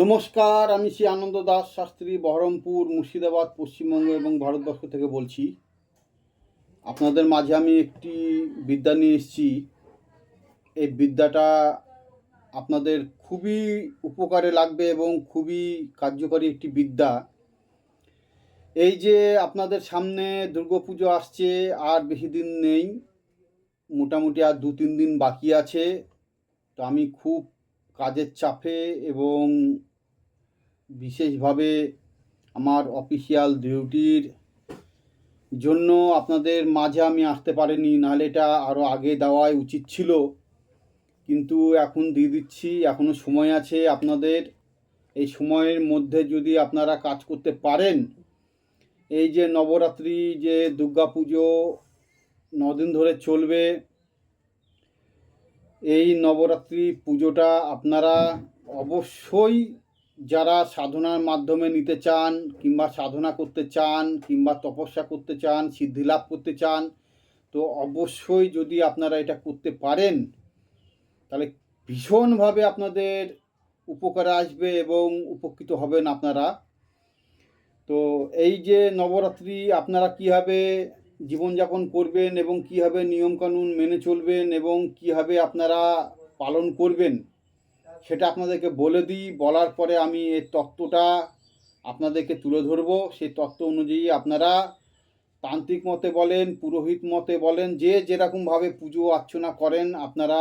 নমস্কার, আমি শ্রী আনন্দ দাস শাস্ত্রী, বহরমপুর, মুর্শিদাবাদ, পশ্চিমবঙ্গ এবং ভারতবর্ষ থেকে বলছি। আপনাদের মাঝে আমি একটি বিদ্যা নিয়ে এসেছি। এই বিদ্যাটা আপনাদের খুবই উপকারে লাগবে এবং খুবই কার্যকরী একটি বিদ্যা। এই যে আপনাদের সামনে দুর্গাপুজো আসছে, আর বেশি দিন নেই, মোটামুটি আর দু তিন দিন বাকি আছে। তো আমি খুব কাজের চাপে এবং বিশেষভাবে আমার অফিসিয়াল ডিউটির জন্য আপনাদের মাঝে আমি আসতে পারিনি, নাহলে এটা আরও আগে দেওয়াই উচিত ছিল। কিন্তু এখন দিয়ে দিচ্ছি এখনও সময় আছে আপনাদের। এই সময়ের মধ্যে যদি আপনারা কাজ করতে পারেন, এই যে নবরাত্রি, যে দুর্গা পুজো নদিন ধরে চলবে এই নবরাত্রি পুজোটা আপনারা অবশ্যই যারা সাধনার মাধ্যমে নিতে চান কিংবা সাধনা করতে চান কিংবা তপস্যা করতে চান, সিদ্ধি লাভ করতে চান, তো অবশ্যই যদি আপনারা এটা করতে পারেন, তাহলে ভীষণভাবে আপনাদের উপকারে আসবে এবং উপকৃত হবেন আপনারা। তো এই যে নবরাত্রি আপনারা কীভাবে জীবনযাপন করবেন এবং কীভাবে নিয়মকানুন মেনে চলবেন এবং কীভাবে আপনারা পালন করবেন, সেটা আপনাদেরকে বলে দিই। বলার পরে আমি এই তত্ত্বটা আপনাদেরকে তুলে ধরবো। সেই তত্ত্ব অনুযায়ী আপনারা তান্ত্রিক মতে বলেন, পুরোহিত মতে বলেন, যে যেরকমভাবে পুজো অর্চনা করেন, আপনারা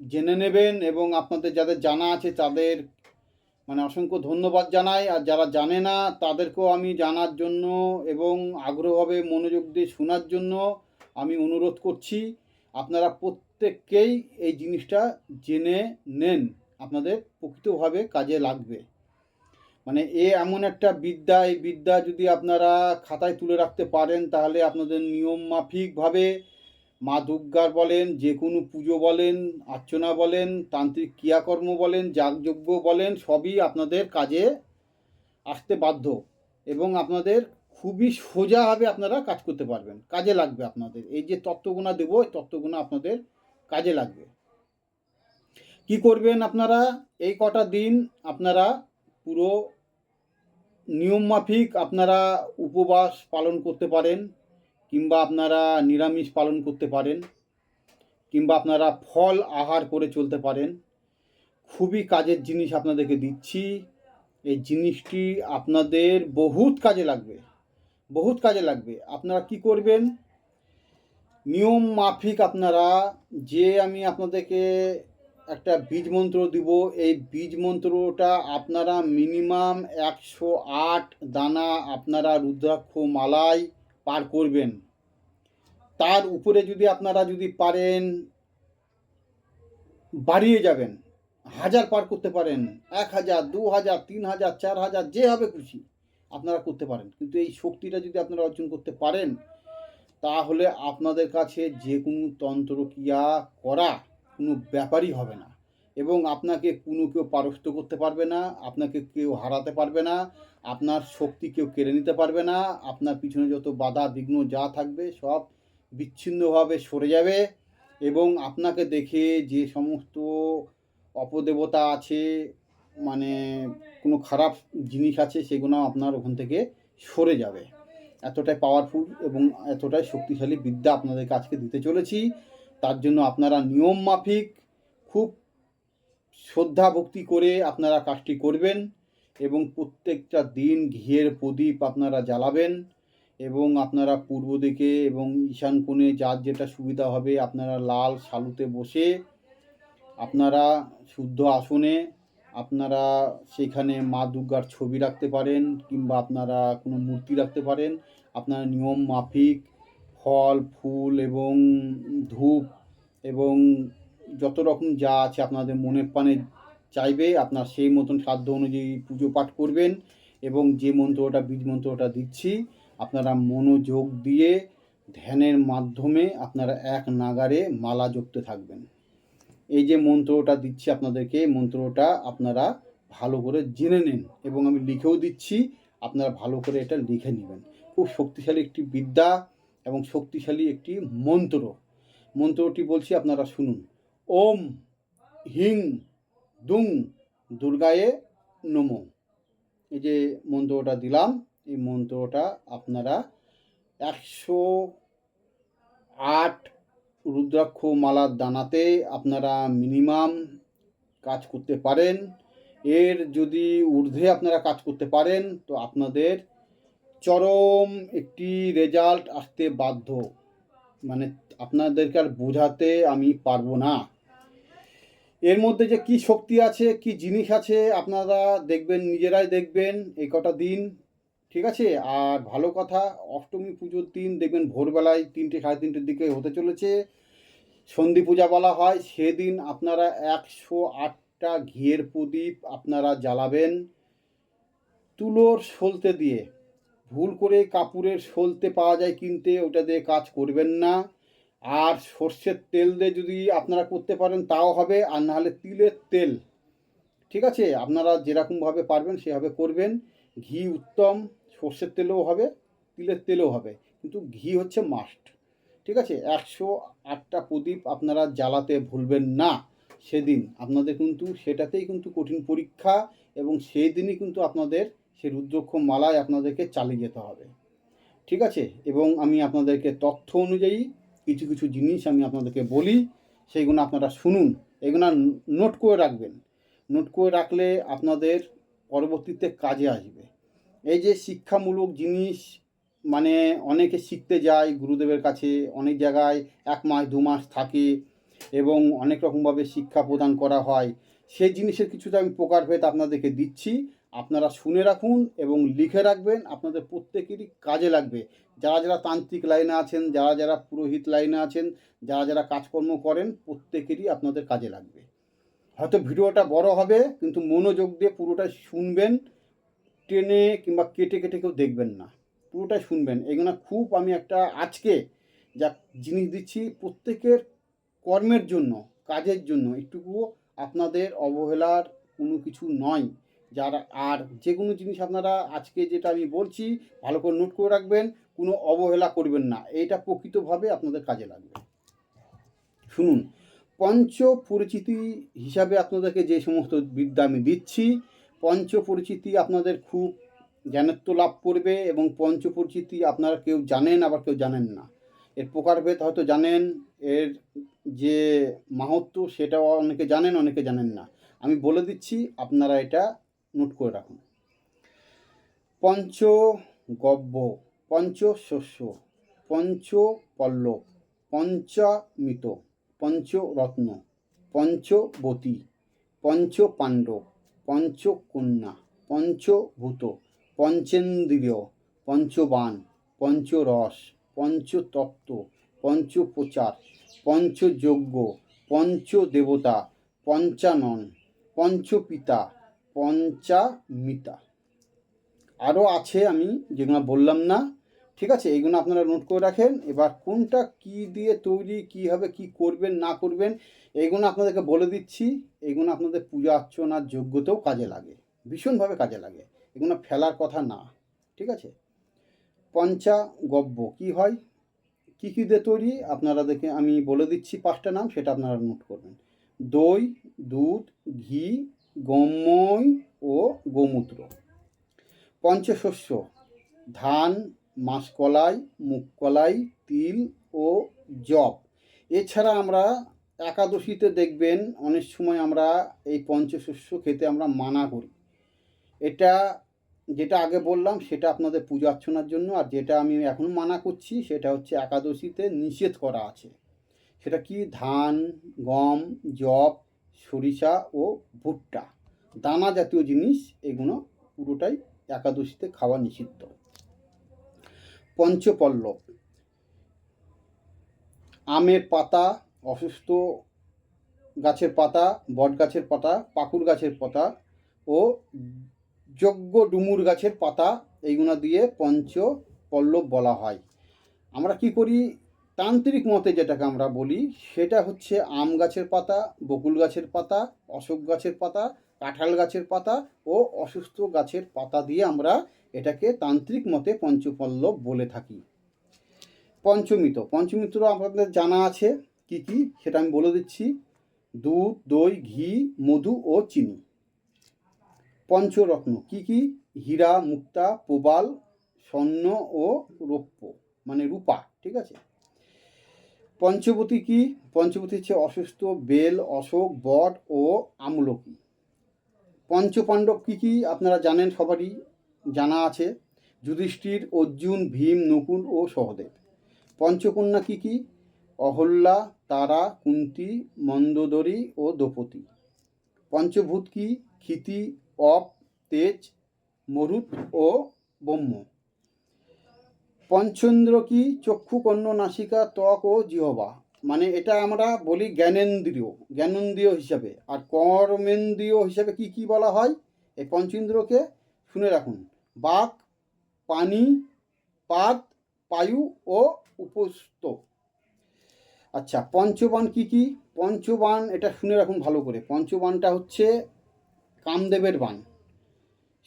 জেনে নেবেন এবং আপনাদের যাদের জানা আছে তাদের মানে অসংখ্য ধন্যবাদ জানাই। আর যারা জানে না, তাদেরকেও আমি জানার জন্য এবং আগ্রহভাবে মনোযোগ দিয়ে শোনার জন্য আমি অনুরোধ করছি, আপনারা প্রত্যেককেই এই জিনিসটা জেনে নেন। আপনাদের প্রকৃতভাবে কাজে লাগবে। মানে এ এমন একটা বিদ্যা, এই বিদ্যা যদি আপনারা খাতায় তুলে রাখতে পারেন, তাহলে আপনাদের নিয়ম মাফিকভাবে মা দুর্গার বলেন, যে কোনো পুজো বলেন আর্চনা বলেন, তান্ত্রিক ক্রিয়াকর্ম বলেন, যাগযজ্ঞ বলেন, সবই আপনাদের কাজে আসতে বাধ্য এবং আপনাদের খুবই সোজাভাবে আপনারা কাজ করতে পারবেন, কাজে লাগবে আপনাদের। এই যে তত্ত্বগুণা দেবো, এই তত্ত্বগুণা আপনাদের কাজে লাগবে। কি করবেন আপনারা? এই কটা দিন আপনারা পুরো নিয়মমাফিক আপনারা উপবাস পালন করতে পারেন। কিংবা আপনারা নিরামিষ পালন করতে পারেন, কিংবা আপনারা ফল আহার করে চলতে পারেন, খুবই কাজের জিনিস আপনাদেরকে দিচ্ছি। এই জিনিসটি আপনাদের বহুত কাজে লাগবে, বহুত কাজে লাগবে। আপনারা কি করবেন? নিয়ম মাফিক আপনারা যে আমি আপনাদেরকে একটা বীজ মন্ত্র দিব, এই বীজ মন্ত্রটা আপনারা মিনিমাম একশো আট দানা আপনারা রুদ্রাক্ষ মালায় পার করবেন। তার উপরে যদি আপনারা যদি পারেন, বাড়িয়ে যাবেন। হাজার পার করতে পারেন, এক হাজার, দু হাজার, তিন হাজার, চার হাজার, যে হবে খুশি, আপনারা করতে পারেন। কিন্তু এই শক্তিটা যদি আপনারা অর্জন করতে পারেন, তাহলে আপনাদের কাছে যে কোনো তন্ত্রক্রিয়া করা কোনো ব্যাপারই হবে না। এবং আপনাকে কোনো কেউ পারস্ত করতে পারবে না, আপনাকে কেউ হারাতে পারবে না, আপনার শক্তি কেউ কেড়ে নিতে পারবে না, আপনার পিছনে যত বাধা, বিঘ্ন যা থাকবে সব বিচ্ছিন্নভাবে সরে যাবে এবং আপনাকে দেখে যে সমস্ত অপদেবতা আছে মানে কোনো খারাপ জিনিস আছে সেগুলো আপনার ওখান থেকে সরে যাবে। এতটাই পাওয়ারফুল এবং এতটাই শক্তিশালী বিদ্যা আপনাদের কাছকে দিতে চলেছি। তার জন্য আপনারা নিয়ম মাফিক, খুব শ্রদ্ধা ভক্তি করে আপনারা কাজটি করবেন এবং প্রত্যেকটা দিন ঘিয়ের প্রদীপ আপনারা জ্বালাবেন এবং আপনারা পূর্ব দিকে এবং ঈশান কোণে যার যেটা সুবিধা হবে আপনারা লাল সালুতে বসে আপনারা শুদ্ধ আসনে আপনারা সেখানে মা দুর্গার ছবি রাখতে পারেন কিংবা আপনারা কোনো মূর্তি রাখতে পারেন। আপনারা নিয়ম মাফিক ফল, ফুল এবং ধূপ এবং যত রকম যা আছে আপনাদের মনের প্রাণে চাইবে, আপনার সেই মতন সাধ্য অনুযায়ী পুজো পাঠ করবেন এবং যে মন্ত্রটা, বীজ মন্ত্রটা দিচ্ছি, আপনারা মনোযোগ দিয়ে ধ্যানের মাধ্যমে আপনারা এক নাগারে মালা জপতে থাকবেন। এই যে মন্ত্রটা দিচ্ছি আপনাদেরকে মন্ত্রটা আপনারা ভালো করে জেনে নিন এবং আমি লিখেও দিচ্ছি, আপনারা ভালো করে এটা লিখে নেবেন। খুব শক্তিশালী একটি বিদ্যা এবং শক্তিশালী একটি মন্ত্র। মন্ত্রটি বলছি আপনারা শুনুন। ওম হিং দুং দুর্গায়ে নমো। এই যে মন্ত্রটা দিলাম, এই মন্ত্রটা আপনারা একশো আট রুদ্রাক্ষ মালার দানাতে আপনারা মিনিমাম কাজ করতে পারেন। এর যদি ঊর্ধ্বে আপনারা কাজ করতে পারেন, তো আপনাদের চরম একটি রেজাল্ট আসতে বাধ্য। মানে আপনাদেরকে আর বোঝাতে আমি পারব না। এর মধ্যে যে কি শক্তি আছে, কি জিনিস আছে, আপনারা দেখবেন, নিজেরাই দেখবেন এই কটা দিন, ঠিক আছে? আর ভালো কথা, অষ্টমী পুজোর দিন দেখবেন ভোরবেলায় তিনটে, সাড়ে তিনটের দিকে হতে চলেছে। সন্ধি পূজা বলা হয়, সেদিন আপনারা একশো আটটা ঘিয়ের প্রদীপ আপনারা জ্বালাবেন। তুলোর সলতে দিয়ে। ভুল করে কাপুরের সলতে পাওয়া যায় কিনতে, ওটা দিয়ে কাজ করবেন না। আর সর্ষের তেল দিয়ে যদি আপনারা করতে পারেন, তাও হবে। আর নাহলে তিলের তেল। ঠিক আছে? আপনারা যেরকমভাবে পারবেন, সেভাবে করবেন। ঘি উত্তম। সর্ষের তেলেও হবে, তিলের তেলেও হবে। কিন্তু ঘি হচ্ছে মাস্ট ঠিক আছে? একশো আটটা প্রদীপ আপনারা জ্বালাতে ভুলবেন না। সেদিন। আপনাদের কিন্তু সেটাতেই কিন্তু কঠিন পরীক্ষা এবং সেই দিনই কিন্তু আপনাদের সেই রুদ্রক্ষ মালায় আপনাদেরকে চালিয়ে যেতে হবে। ঠিক আছে? এবং আমি আপনাদেরকে তথ্য অনুযায়ী কিছু কিছু জিনিস আমি আপনাদেরকে বলি, সেইগুলো আপনারা শুনুন। এগুলো নোট করে রাখবেন। নোট করে রাখলে আপনাদের পরবর্তীতে কাজে আসবে। এই যে শিক্ষামূলক জিনিস মানে অনেকে শিখতে যায় গুরুদেবের কাছে, অনেক জায়গায় এক মাস, দু মাস থাকে এবং অনেক রকমভাবে শিক্ষা প্রদান করা হয়। সেই জিনিসের কিছুটা আমি প্রকারভেদ আপনাদেরকে দিচ্ছি। আপনারা শুনে রাখুন এবং লিখে রাখবেন, আপনাদের প্রত্যেকেরই কাজে লাগবে। যারা যারা তান্ত্রিক লাইনে আছেন, যারা যারা পুরোহিত লাইনে আছেন, যারা যারা কাজকর্ম করেন, প্রত্যেকেরই আপনাদের কাজে লাগবে। হয়তো ভিডিওটা বড় হবে, কিন্তু মনোযোগ দিয়ে পুরোটা শুনবেন, টেনে কিংবা কেটে কেটে কেউ দেখবেন না। পুরোটাই শুনবেন। এগুলো খুব আমি একটা আজকে যা জিনিস দিচ্ছি প্রত্যেকের কর্মের জন্য, কাজের জন্য। একটুকুও আপনাদের অবহেলার কোনো কিছু নয়। যারা, আর যে কোনো জিনিস আপনারা আজকে যেটা আমি বলছি, ভালো করে নোট করে রাখবেন, কোনো অবহেলা করবেন না। এটা প্রকৃতভাবে আপনাদের কাজে লাগবে। শুনুন পঞ্চ পরিচিতি হিসাবে আপনাদেরকে যে সমস্ত বিদ্যা আমি দিচ্ছি পঞ্চ পরিচিতি আপনাদের খুব জ্ঞানত্ব লাভ করবে এবং পঞ্চ পরিচিতি আপনারা কেউ জানেন, আবার কেউ জানেন না। এর প্রকারভেদ হয়তো জানেন, এর যে মাহাত্ম সেটাও অনেকে জানেন অনেকে জানেন না। আমি বলে দিচ্ছি, আপনারা এটা নোট করে রাখুন। পঞ্চগব্য, পঞ্চশস্য পঞ্চ শস্য পল্লব পঞ্চামিত, পঞ্চরত্ন, পঞ্চবতী পঞ্চ পাণ্ডব পঞ্চকন্যা, পঞ্চভূত, পঞ্চেন্দ্রিয়, পঞ্চবান, পঞ্চরস, পঞ্চতত্ত্ব, পঞ্চপ্রচার, পঞ্চযজ্ঞ, পঞ্চদেবতা, পঞ্চানন, পঞ্চপিতা পঞ্চামিতা। আরও আছে আমি, যেগুলো বললাম না। ঠিক আছে, এইগুলো আপনারা নোট করে রাখেন। এবার কোনটা কি দিয়ে তৈরি কীভাবে কি করবেন, না করবেন, এইগুলো আপনাদেরকে বলে দিচ্ছি। এইগুলো আপনাদের পূজা অর্চনার যোগ্যতেও কাজে লাগে, ভীষণভাবে কাজে লাগে। এগুলো ফেলার কথা না, ঠিক আছে? পঞ্চা গব্য কি হয়? কী কী দিয়ে তৈরি? আপনারা দেখে আমি বলে দিচ্ছি পাঁচটা নাম, সেটা আপনারা নোট করবেন। দই, দুধ, ঘি গমই ও গোমূত্র। পঞ্চশস্য, ধান, মাসকলাই, মুগকলাই, তিল ও জব এছাড়া আমরা একাদশীতে দেখবেন অনেক সময় আমরা এই পঞ্চশস্য খেতে আমরা মানা করি। এটা যেটা আগে বললাম, সেটা আপনাদের পূজা অর্চনার জন্য, আর যেটা আমি এখন মানা করছি, সেটা হচ্ছে একাদশীতে নিষেধ করা আছে। সেটা কি? ধান, গম জব সরিষা ও ভুট্টা। দানা জাতীয় জিনিস এগুলো পুরোটাই একাদশীতে খাওয়া নিষিদ্ধ। পঞ্চপল্লব। আমের পাতা, অসুস্থ গাছের পাতা বট গাছের পাতা পাকুর গাছের পাতা ও যজ্ঞ ডুমুর গাছের পাতা এইগুলো দিয়ে পঞ্চ পল্লব বলা হয়। আমরা কি করি? তান্ত্রিক মতে যেটাকে আমরা বলি, সেটা হচ্ছে আম গাছের পাতা, বকুল গাছের পাতা, অশোক গাছের পাতা, কাঁঠাল গাছের পাতা ও অসুস্থ গাছের পাতা দিয়ে আমরা এটাকে তান্ত্রিক মতে পঞ্চপল্লব বলে থাকি। পঞ্চমিত পঞ্চমিত্র আপনাদের জানা আছে কি কি, সেটা আমি বলে দিচ্ছি। দুধ, দই, ঘি, মধু ও চিনি। পঞ্চরত্ন কি কি? হীরা, মুক্তা, প্রবাল, স্বর্ণ ও রৌপ্য মানে রূপা, ঠিক আছে? পঞ্চবতী কি? পঞ্চবতী হচ্ছে অসুস্থ, বেল, অশোক, বট ও আমলকি। পঞ্চপাণ্ডব কি কি আপনারা জানেন? সবারই জানা আছে। যুধিষ্ঠির, অর্জুন, ভীম, নকুল ও সহদেব। পঞ্চকন্যা কি কি? অহল্যা, তারা, কুন্তি, মন্দোদরী ও দ্রৌপদী। পঞ্চভূত কি? ক্ষিতি, অপ, তেজ মরুত ও ব্রহ্ম পঞ্চেন্দ্র কি চক্ষু কর্ণ নাসিকা ত্বক ও জিহবা? মানে এটা আমরা বলি জ্ঞানেন্দ্রিয় জ্ঞানেন্দ্রিয় হিসাবে। আর কর্মেন্দ্রিয় হিসাবে কি কি বলা হয়? এই পঞ্চেন্দ্রকে শুনে রাখুন। বাক, পানি, পাত, পায়ু ও উপস্থ। আচ্ছা পঞ্চবান কি কি? পঞ্চবান এটা শুনে রাখুন ভালো করে। পঞ্চবানটা হচ্ছে কামদেবের বান।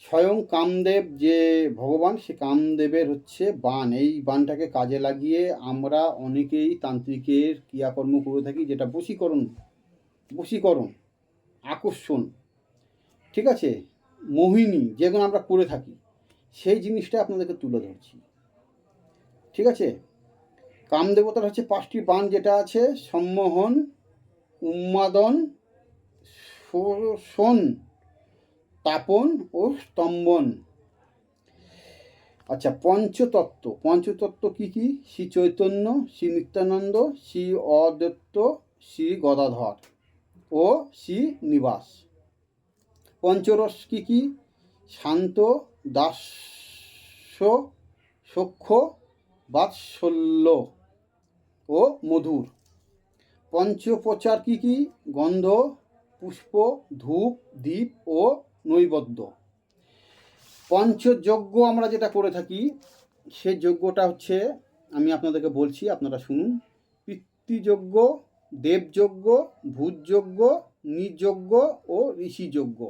স্বয়ং কামদেব যে ভগবান, সে কামদেবের হচ্ছে বান। এই বানটাকে কাজে লাগিয়ে আমরা অনেকেই তান্ত্রিকের ক্রিয়াকর্ম করে থাকি, যেটা বশীকরণ বশীকরণ, আকর্ষণ, ঠিক আছে? মোহিনী যেগুলো আমরা করে থাকি। সেই জিনিসটা আপনাদেরকে তুলে ধরছি। ঠিক আছে? কামদেবতার হচ্ছে পাঁচটি বান যেটা আছে, সম্মোহন, উন্মাদন শোষণ তাপন ও স্তম্ভন। আচ্ছা পঞ্চতত্ত্ব। পঞ্চতত্ত্ব কি কি? শ্রী চৈতন্য, শ্রী নিত্যানন্দ, শ্রী অদত্ত শ্রী গদাধর ও শ্রী নিবাস। পঞ্চরস কি কি? শান্ত, দাস্য সখ্য বাৎসল্য ও মধুর। পঞ্চপ্রচার কি কি? গন্ধ, পুষ্প, ধূপ, দ্বীপ ও নৈবদ্য। পঞ্চযজ্ঞ আমরা যেটা করে থাকি, সে যজ্ঞটা হচ্ছে, আমি আপনাদেরকে বলছি, আপনারা শুনুন। পিতৃযজ্ঞ, দেবযজ্ঞ, ভূতযজ্ঞ নিজযজ্ঞ ও ঋষিযজ্ঞ।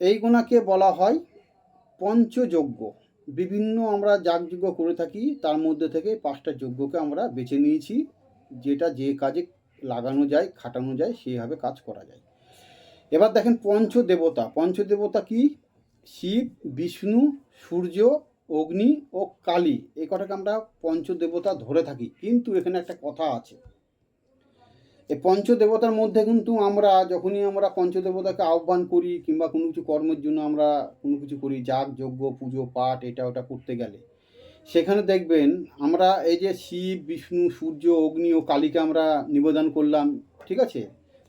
এইগুণাকে বলা হয় পঞ্চযজ্ঞ। বিভিন্ন আমরা যাগযজ্ঞ করে থাকি, তার মধ্যে থেকে পাঁচটা যজ্ঞকে আমরা বেছে নিয়েছি। যেটা যে কাজে লাগানো যায়, খাটানো যায়, সেইভাবে কাজ করা যায়। এবার দেখেন পঞ্চদেবতা। পঞ্চদেবতা কি? শিব, বিষ্ণু, সূর্য, অগ্নি ও কালী। এই কটাকে আমরা পঞ্চদেবতা ধরে থাকি। কিন্তু এখানে একটা কথা আছে। এই পঞ্চদেবতার মধ্যে কিন্তু আমরা যখনই আমরা পঞ্চদেবতাকে আহ্বান করি কিংবা কোনো কিছু কর্মের জন্য আমরা কোনো কিছু করি, যাগ, যজ্ঞ, পুজো, পাঠ, এটা ওটা করতে গেলে, সেখানে দেখবেন আমরা এই যে শিব, বিষ্ণু, সূর্য, অগ্নি ও কালীকে আমরা নিবেদন করলাম, ঠিক আছে?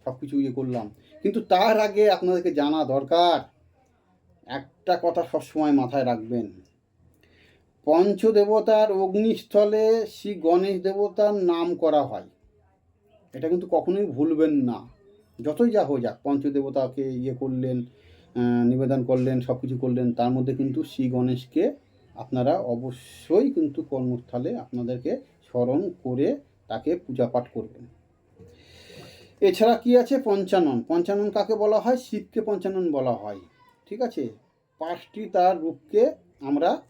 সব কিছু ইয়ে করলাম। কিন্তু তার আগে আপনাদেরকে জানা দরকার। একটা কথা সবসময় মাথায় রাখবেন। পঞ্চদেবতার অগ্নিস্থলে শ্রী গণেশ দেবতার নাম করা হয়। এটা কিন্তু কখনোই ভুলবেন না। যতই যা হয়ে যাক, পঞ্চদেবতাকে ইয়ে করলেন নিবেদন করলেন সব কিছু করলেন, তার মধ্যে কিন্তু শ্রী গণেশকে আপনারা অবশ্যই কিন্তু কর্মস্থলে আপনাদেরকে স্মরণ করে তাকে পূজা পাঠ করবেন। এছাড়া কি আছে? পঞ্চানন। পঞ্চানন কাকে বলা হয়? শিবকে পঞ্চানন বলা হয়। ঠিক আছে? পাঁচটি তার রূপকে আমরা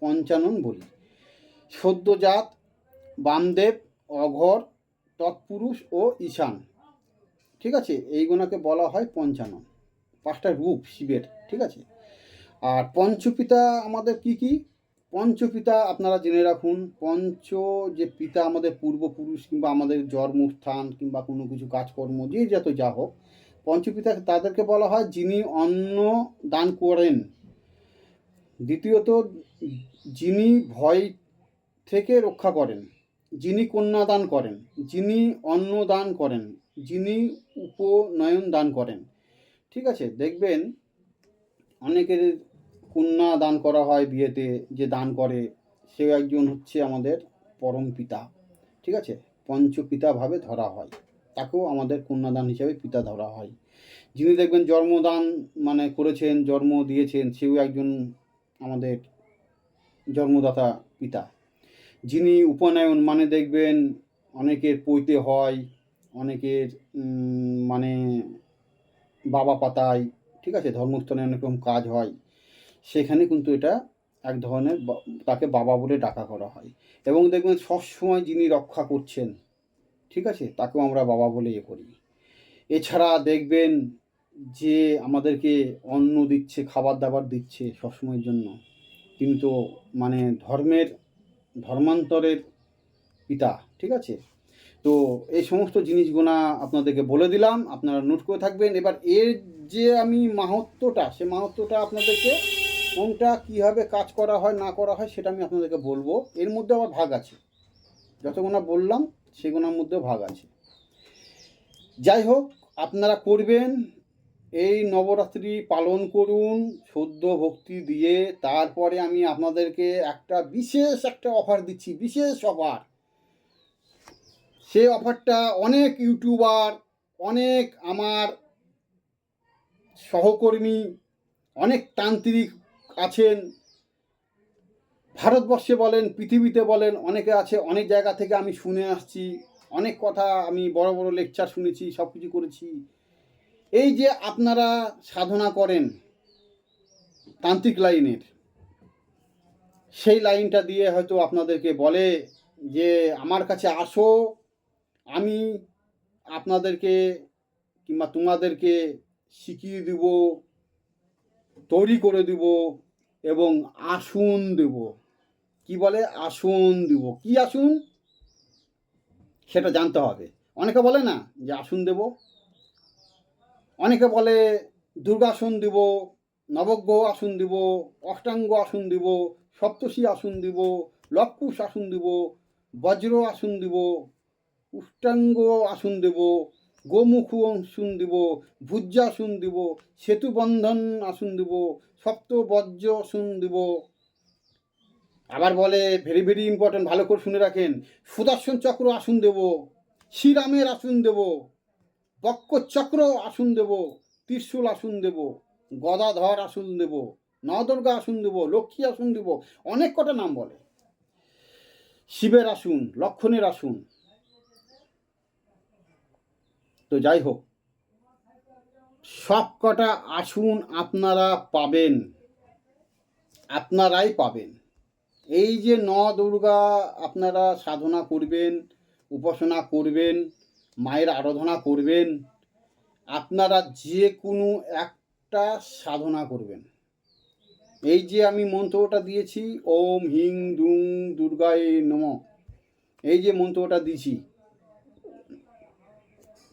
পঞ্চানন বলি। সদ্যজাত, বামদেব, অঘর, তৎপুরুষ ও ঈশান। ঠিক আছে? এইগুলোকে বলা হয় পঞ্চানন। পাঁচটা রূপ শিবের। ঠিক আছে? আর পঞ্চপিতা আমাদের কি কি? পঞ্চপিতা আপনারা জেনে রাখুন, পঞ্চ যে পিতা আমাদের পূর্বপুরুষ কিংবা আমাদের জন্মস্থান কিংবা কোনো কিছু কাজকর্ম, যে যত যা হোক পঞ্চপিতা তাদেরকে বলা হয় যিনি অন্ন দান করেন। দ্বিতীয়ত, যিনি ভয় থেকে রক্ষা করেন, যিনি কন্যাদান করেন, যিনি অন্ন দান করেন, যিনি উপনয়ন দান করেন। ঠিক আছে, দেখবেন অনেকের কন্যা দান করা হয় বিয়েতে, যে দান করে সে একজন হচ্ছে আমাদের পরম পিতা, ঠিক আছে? পঞ্চপিতাভাবে ধরা হয়। তাকেও আমাদের কন্যাদান হিসাবে পিতা ধরা হয়। যিনি দেখবেন জন্মদান মানে করেছেন, জন্ম দিয়েছেন, সেও একজন আমাদের জন্মদাতা পিতা। যিনি উপনয়ন মানে দেখবেন অনেকের পৈতে হয়, অনেকের মানে বাবা পাতায়, ঠিক আছে? ধর্মস্থানে অনেক রকম কাজ হয়। সেখানে কিন্তু এটা এক ধরনের তাকে বাবা বলে ডাকা করা হয়। এবং দেখবেন সবসময় যিনি রক্ষা করছেন, ঠিক আছে, তাকেও আমরা বাবা বলে ইয়ে করি। এছাড়া দেখবেন যে আমাদেরকে অন্ন দিচ্ছে খাবার দাবার দিচ্ছে সবসময়ের জন্য। তিনি তো মানে ধর্মের, ধর্মান্তরের পিতা, ঠিক আছে? তো এই সমস্ত জিনিসগুলা আপনাদেরকে বলে দিলাম, আপনারা নোট করে থাকবেন। এবার এর যে আমি মাহাত্মটা সে মাহাত্মটা আপনাদেরকে কোনটা কীভাবে কাজ করা হয়, না করা হয় সেটা আমি আপনাদেরকে বলব। এর মধ্যে আমার ভাগ আছে। যতগুনা বললাম সেগুলোর মধ্যে ভাগ আছে। যাই হোক, আপনারা করবেন, এই নবরাত্রি পালন করুন শুদ্ধ ভক্তি দিয়ে। তারপরে আমি আপনাদেরকে একটা বিশেষ একটা অফার দিচ্ছি, বিশেষ অফার সেই অফারটা অনেক ইউটিউবার অনেক আমার সহকর্মী, অনেক তান্ত্রিক আছেন। ভারতবর্ষে বলেন, পৃথিবীতে বলেন, অনেকে আছে, অনেক জায়গা থেকে আমি শুনে আসছি, অনেক কথা আমি বড় বড় লেকচার শুনেছি সব কিছু করেছি। এই যে আপনারা সাধনা করেন তান্ত্রিক লাইনের, সেই লাইনটা দিয়ে হয়তো আপনাদেরকে বলে যে, আমার কাছে আসো, আমি আপনাদেরকে কিংবা তোমাদেরকে শিখিয়ে দিব, তৈরি করে দিব এবং আসন দেব। কি বলে? আসন দিব। কি আসন? সেটা জানতে হবে। অনেকে বলে না যে আসন দেব। অনেকে বলে দুর্গাসন দিব, নবগ্রহ আসন দিব, অষ্টাঙ্গ আসন দিব, সপ্তশী আসন দিব লক্ষুষ আসন দিব, বজ্র আসন দিব, উষ্টাঙ্গ আসন দেব গোমুখ আসন দিব ভুজ্যাসন দিব সেতু বন্ধন আসন দিব সপ্ত বজ্র আসন দিব আবার বলে ভেরি ভেরি ইম্পর্টেন্ট ভালো করে শুনে রাখেন, সুদর্শন চক্র আসন দেব শ্রীরামের আসন দেব বক্ষ চক্র আসন দেব ত্রিশূল আসন দেব গদাধর আসন দেব নবদুর্গা আসন দেব লক্ষ্মী আসন দেব অনেক কটা নাম বলে। শিবের আসন, লক্ষণের আসন তো যাই হোক সব কটা আসুন আপনারা পাবেন, আপনারাই পাবেন। এই যে ন দুর্গা আপনারা সাধনা করবেন, উপাসনা করবেন, মায়ের আরাধনা করবেন, আপনারা যে কোনো একটা সাধনা করবেন। এই যে আমি মন্ত্রটা দিয়েছি, ওম হিং দুং দুর্গায় নম। এই যে মন্ত্রটা দিয়েছি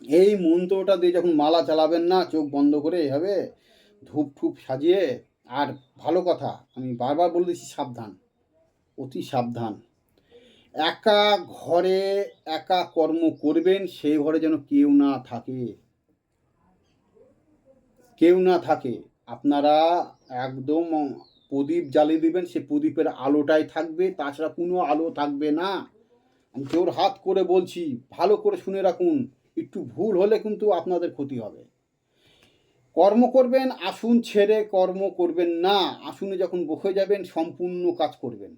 এই মন্ত্রটা দিয়ে যখন মালা চালাবেন না, চোখ বন্ধ করে এভাবে ধূপ ঠুপ সাজিয়ে, আর ভালো কথা, আমি বারবার বলে দিচ্ছি সাবধান, অতি সাবধান। একা ঘরে একা কর্ম করবেন, সেই ঘরে যেন কেউ না থাকে। কেউ না থাকে। আপনারা একদম প্রদীপ জ্বালিয়ে দিবেন সে প্রদীপের আলোটাই থাকবে, তাছাড়া কোনো আলো থাকবে না। আমি জোর হাত করে বলছি, ভালো করে শুনে রাখুন। একটু ভুল হলে কিন্তু আপনাদের ক্ষতি হবে। কর্ম করবেন, আসুন ছেড়ে কর্ম করবেন না, আসুনে যখন বসে যাবেন, সম্পূর্ণ কাজ করবেন।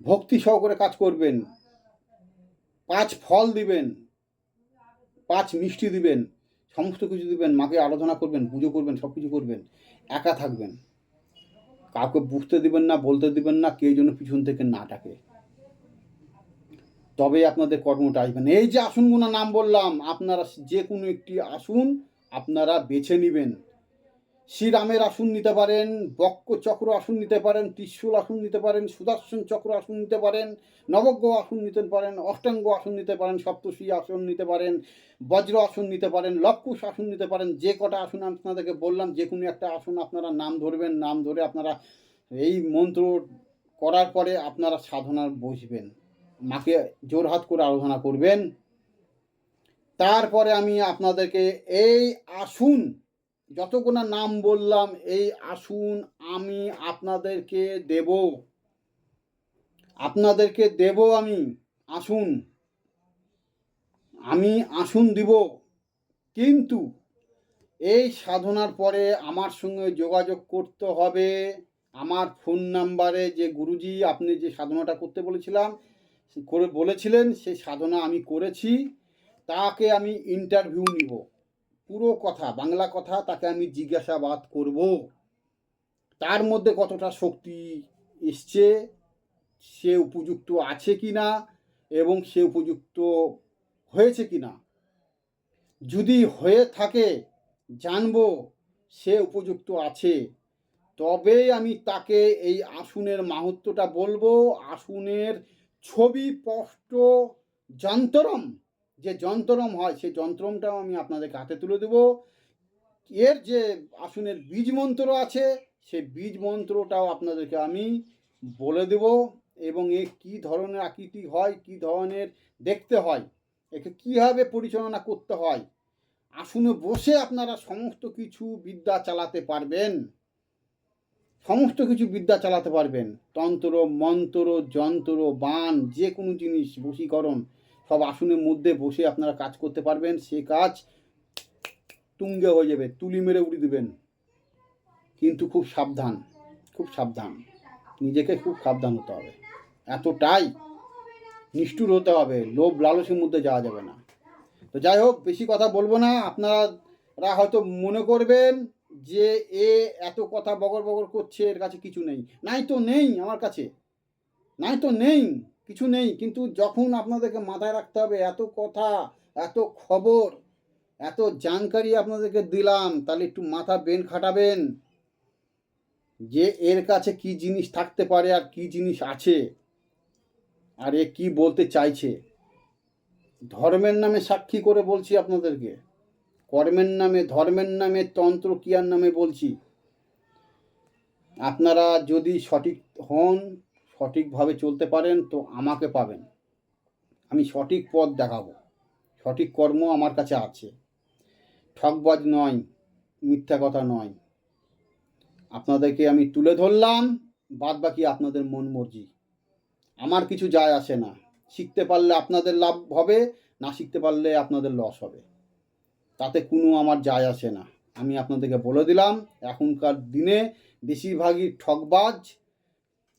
ভক্তি সহকারে কাজ করবেন। পাঁচ ফল দিবেন, পাঁচ মিষ্টি দিবেন, সমস্ত কিছু দিবেন, মাকে আরাধনা করবেন, পুজো করবেন সব কিছু করবেন, একা থাকবেন। কাউকে বুঝতে দিবেন না, বলতে দিবেন না কেউ যেন পিছন থেকে না ডাকে। তবে আপনাদের কর্মটা আসবেন এই যে আসনগুলো নাম বললাম, আপনারা যে কোনো একটি আসন, আপনারা বেছে নেবেন। শ্রীরামের আসন নিতে পারেন বক্ষ চক্র আসন নিতে পারেন, ত্রিশূল আসন নিতে পারেন, সুদর্শন চক্র আসন নিতে পারেন নবজ্ঞ আসন নিতে পারেন, অষ্টাঙ্গ আসন নিতে পারেন সপ্তশী আসন নিতে পারেন, বজ্র আসন নিতে পারেন লক্ষুষ আসন নিতে পারেন, যে কটা আসন আপনাদেরকে বললাম, যে কোনো একটা আসন, আপনারা নাম ধরবেন, নাম ধরে আপনারা এই মন্ত্র করার পরে আপনারা সাধনার বসবেন। মাকে জোর হাত করে আলোচনা করবেন। তারপরে আমি আপনাদেরকে এই আসুন যতগুলো নাম বললাম, এই আসুন আমি আপনাদেরকে দেব। আপনাদেরকে দেব আমি, আসুন। আমি আসুন দিব। কিন্তু এই সাধনার পরে আমার সঙ্গে যোগাযোগ করতে হবে। আমার ফোন নাম্বারে যে গুরুজি, আপনি যে সাধনাটা করতে বলেছিলাম করে বলেছিলেন সেই সাধনা আমি করেছি, তাকে আমি ইন্টারভিউ নিব। পুরো কথা, বাংলা কথা তাকে আমি জিজ্ঞাসাবাদ করব। তার মধ্যে কতটা শক্তি এসছে, সে উপযুক্ত আছে কি না এবং সে উপযুক্ত হয়েছে কি না যদি হয়ে থাকে, জানব সে উপযুক্ত আছে। তবেই আমি তাকে এই আসুনের মাহাত্ম্যটা বলব, আসুনের ছবি স্পষ্ট যন্ত্রম, যে যন্ত্রম হয়, সেই যন্ত্রমটাও আমি আপনাদেরকে হাতে তুলে দেবো। এর যে আসনের বীজ মন্ত্র আছে, সেই বীজ মন্ত্রটাও আপনাদেরকে আমি বলে দেব এবং এ কী ধরনের আকৃতি হয়, কী ধরনের দেখতে হয়, একে কীভাবে পরিচালনা করতে হয়, আসনে বসে আপনারা সমস্ত কিছু বিদ্যা চালাতে পারবেন। সমস্ত কিছু বিদ্যা চালাতে পারবেন। তন্ত্র, মন্ত্র, যন্ত্র বান যে কোনো জিনিস, বশীকরণ, সব আসনের মধ্যে বসে আপনারা কাজ করতে পারবেন। সে কাজ তুঙ্গে হয়ে যাবে, তুলি মেরে উড়িয়ে দেবেন। কিন্তু খুব সাবধান খুব সাবধান। নিজেকে খুব সাবধান হতে হবে। এতটাই নিষ্ঠুর হতে হবে, লোভ লালসের মধ্যে যাওয়া যাবে না। তো যাই হোক, বেশি কথা বলব না। আপনারা হয়তো মনে করবেন যে এ এত কথা বগর বগর করছে, এর কাছে কিছু নেই। নাই তো নেই আমার কাছে। নাই তো নেই, কিছু নেই। কিন্তু যখন আপনাদেরকে মাথায় রাখতে হবে, এত কথা, এত খবর, এত জানকারি আপনাদেরকে দিলাম, তাহলে একটু মাথা বেন খাটাবেন যে এর কাছে কি জিনিস থাকতে পারে আর কি জিনিস আছে আর এ কি বলতে চাইছে। ধর্মের নামে সাক্ষী করে বলছি আপনাদেরকে। কর্মের নামে, ধর্মের নামে তন্ত্র ক্রিয়ার নামে বলছি। আপনারা যদি সঠিক হন, সঠিকভাবে চলতে পারেন, তো আমাকে পাবেন। আমি সঠিক পথ দেখাবো। সঠিক কর্ম আমার কাছে আছে। ঠকবাজ নয়, মিথ্যা কথা নয়। আপনাদেরকে আমি তুলে ধরলাম বাদ বাকি আপনাদের মন মর্জি। আমার কিছু যায় আসে না। শিখতে পারলে আপনাদের লাভ হবে, না শিখতে পারলে আপনাদের লস হবে। তাতে কোনো আমার যায় আসে না। আমি আপনাদেরকে বলে দিলাম, এখনকার দিনে বেশিরভাগই ঠকবাজ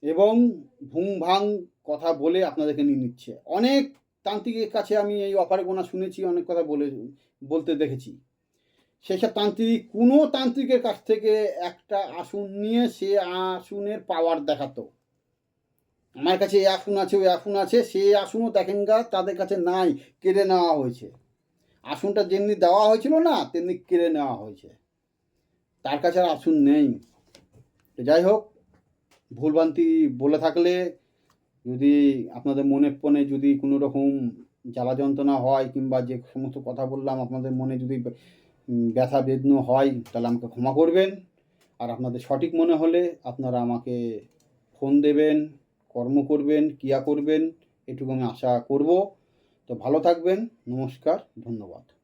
এবং ভুং ভাং কথা বলে আপনাদেরকে নিয়ে নিচ্ছে। অনেক তান্ত্রিকের কাছে আমি এই অপারে গোনা শুনেছি, অনেক কথা বলে, বলতে দেখেছি। সেসব তান্ত্রিক, কোনো তান্ত্রিকের কাছ থেকে একটা আসন নিয়ে সে আসনের পাওয়ার দেখাতো। আমার কাছে এই আছে, ওই আসন আছে, সেই আসনও দেখেন তাদের কাছে নাই, কেড়ে নেওয়া হয়েছে। আসনটা যেমনি দেওয়া হয়েছিল না, তেমনি কেড়ে নেওয়া হয়েছে। তার কাছে আর আসন নেই। যাই হোক, ভুলভ্রান্তি বলে থাকলে যদি আপনাদের মনে পণে যদি কোনো রকম জ্বালা যন্ত্রণা হয় কিংবা যে সমস্ত কথা বললাম, আপনাদের মনে যদি ব্যথা বেদন হয়, তাহলে আমাকে ক্ষমা করবেন। আর আপনাদের সঠিক মনে হলে আপনারা আমাকে ফোন দেবেন, কর্ম করবেন, ক্রিয়া করবেন, এটুকু আমি আশা করব। তো ভালো থাকবেন নমস্কার ধন্যবাদ।